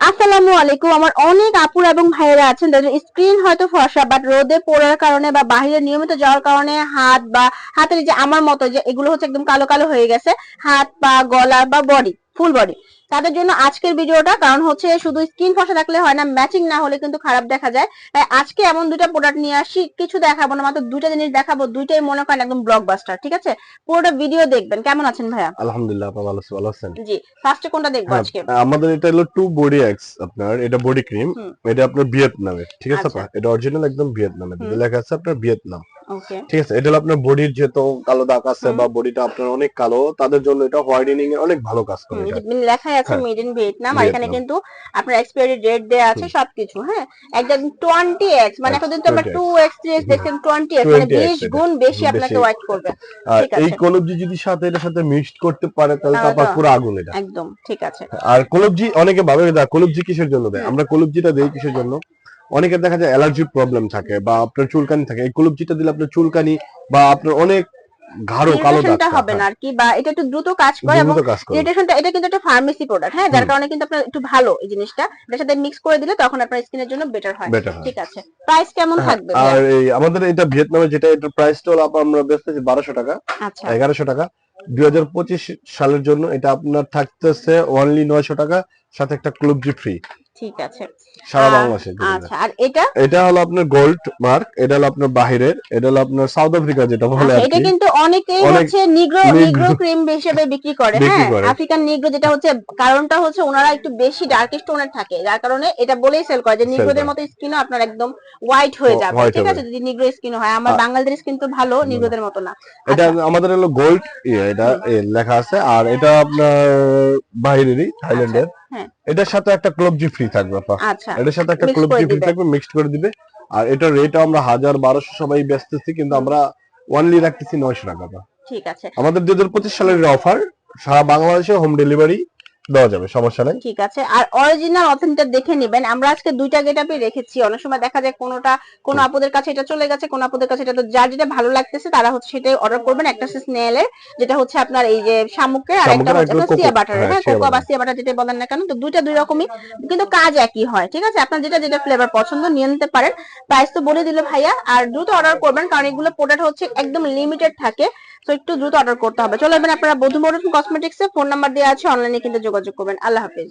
আসসালামু আলাইকুম। আমার অনেক আপুর এবং ভাইয়েরা আছেন, যাদের স্ক্রিন হয়তো ফর্সা বাট রোদে পড়ার কারণে বা বাহিরে নিয়মিত যাওয়ার কারণে হাত বা হাতের যে আমার মতো যে এগুলো হচ্ছে একদম কালো কালো হয়ে গেছে, হাত পা, গলা বা বডি ফুল বডি তাদের জন্য আজকের ভিডিওটা কারণ হচ্ছে শুধু স্কিন ফর্সা থাকলে হয় না ম্যাচিং না হলে কিন্তু খারাপ দেখা যায়। তাই আজকে এমন দুইটা প্রোডাক্ট নিয়ে আসি কিছু দেখাবো না মাত্র দুইটা জিনিস দেখাবো দুইটাই মনে করেন একদম ব্লকবাস্টার ঠিক আছে? পুরোটা ভিডিও দেখবেন কেমন আছেন ভাইয়া? আলহামদুলিল্লাহ ভালো আছি, ভালো আছেন? জি ফার্স্টে কোনটা দেখব হ্যাঁ, আজকে? আমাদের এটা হলো টু বডি এক্স আপনার এটা বডি ক্রিম এটা আপনার ভিয়েতনামের ঠিক আছে আচ্ছা। এটা অরিজিনাল একদম ভিয়েতনামের লেখা আছে আপনার ভিয়েতনাম। ঠিক আছে এটা আপনার বডির যেহেতু কালো দাগ আছে বা বডিটা আপনার অনেক কালো তাদের জন্য এটা হোয়াইটেনিং এ অনেক ভালো কাজ করে এটা। লেখাই আছে হ্যাঁ। মেড ইন ভিয়েতনাম আর এখানে কিন্তু আপনার এক্সপায়ারি ডেট দেয়া আছে সবকিছু হ্যাঁ? একদম টোয়েন্টি এক্স মানে আচ্ছা, এতদিন তো আমরা 20x two x three x দেখছেন টোয়েন্টি এক্স মানে 20x বিশ গুণ বেশি। আপনাকে হোয়াইট করবে। আর এই কলবজি যদি সাথে এটার সাথে মিক্সড করতে পারে তাহলে তো তাহলে আপা তো- পুরো আগুন এটা। একদম ঠিক আছে। আর কলবজি অনেকে ভাবে কলবজি কিসের জন্য দেয়? আমরা কলবজিটা দেই কিসের জন্য? অনেকের দেখা যায় অ্যালার্জির প্রবলেম থাকে বা আপনার চুলকানি থাকে। এই কলবজিটা দিলে আপনার চুলকানি বা আপনার অনেক গাঢ় কালো দাগ হবে না আর কি বা এটা একটু দ্রুত কাজ করে এবং ইরিটেশনটা এটা কিন্তু একটা ফার্মেসি প্রোডাক্ট হ্যাঁ? যার কারণে কিন্তু আপনার একটু ভালো এই জিনিসটা। এটার সাথে মিক্স করে দিলে তখন আপনার স্কিনের জন্য বেটার হয়। ঠিক আছে। প্রাইস কেমন হ্যাঁ, থাকবে আর এই আমাদের এটা ভিয়েতনামে যেটা এটার প্রাইসটা হলো আমরা বেচতেছি বারোশো টাকা। আচ্ছা। এগারোশো টাকা। দুই হাজার পঁচিশ সালের জন্য এটা আপনার থাকতেছে অনলি নয়শো টাকা সাথে একটা ক্লুবজি ফ্রি ঠিক আছে। সারা বাংলাদেশে আচ্ছা আর এটা? এটা হলো আপনার গোল্ড মার্ক এটা হলো আপনার বাহিরের এটা হলো আপনার সাউথ আফ্রিকা যেটা বলে আচ্ছা, এটা কিন্তু অনেকেই হচ্ছে নিগ্রো নিগ্রো ক্রিম হিসেবে বিক্রি করে হ্যাঁ। আফ্রিকান নিগ্রো যেটা হচ্ছে কারণটা হচ্ছে ওনারা একটু বেশি ডার্কেস্ট টোনের থাকে যার কারণে এটা বলেই সেল করে যে নিগ্রোদের। মতো স্কিনও আপনার একদম হোয়াইট হয়ে যাবে ঠিক আছে? যদি নিগ্রো স্কিন হয় আমার বাঙালিদের স্কিন তো ভালো নিগ্রোদের মতো না। এটা আচ্ছা, আমাদের হলো গোল্ড এটা লেখা আছে আর এটা আপনার বাহিরেরই থাইল্যান্ডের। এটার সাথে একটা ক্লবজি ফ্রি থাকবে আপা। আচ্ছা। এটার সাথে একটা ক্লোবজি ফ্রি থাকবে মিক্সড করে দিবে। আর এটার রেট আমরা হাজার বারোশো সবাই বেচতেছি কিন্তু আমরা ওয়ানলি রাখতেছি নয়শো টাকা। ঠিক আছে। আমাদের দুই হাজার পঁচিশ সালের অফার সারা বাংলাদেশে হোম ডেলিভারি দেওয়া যাবে সমস্যা নাই। ঠিক আছে আর অরিজিনাল অথেন্টিক দেখে নেবেন। আমরা আজকে দুইটা গেটআপই রেখেছি অনেক সময় দেখা যায় কোনোটা কোন। আপুদের কাছে এটা চলে গেছে কোন আপুদের কাছে এটা তো যার যেটা ভালো লাগতেছে তারা হচ্ছে সেটাই অর্ডার করবেন। একটা হচ্ছে স্নেলের যেটা হচ্ছে আপনার এই যে শামুকের আর একটা হচ্ছে একটা আপনার সিয়া কোকো। বাটারের হ্যাঁ, হ্যাঁ কোকো বা সিয়া বাটার যেটা বলেন না কেন তো দুইটা দুই রকমই কিন্তু কাজ একই হয় ঠিক আছে? আপনার যেটা যেটা ফ্লেভার পছন্দ নিয়ে নিতে পারেন। প্রাইস তো বলে দিল ভাইয়া আর দ্রুত অর্ডার করবেন কারণ এগুলো প্রোডাক্ট হচ্ছে একদম লিমিটেড থাকে। তো একটু দ্রুত অর্ডার করতে হবে। চলে যাবেন আপনারা বধু কসমেটিক্সে ফোন নাম্বার দেওয়া আছে অনলাইনে কিন্তু যোগাযোগ করবেন। আল্লাহ হাফিজ।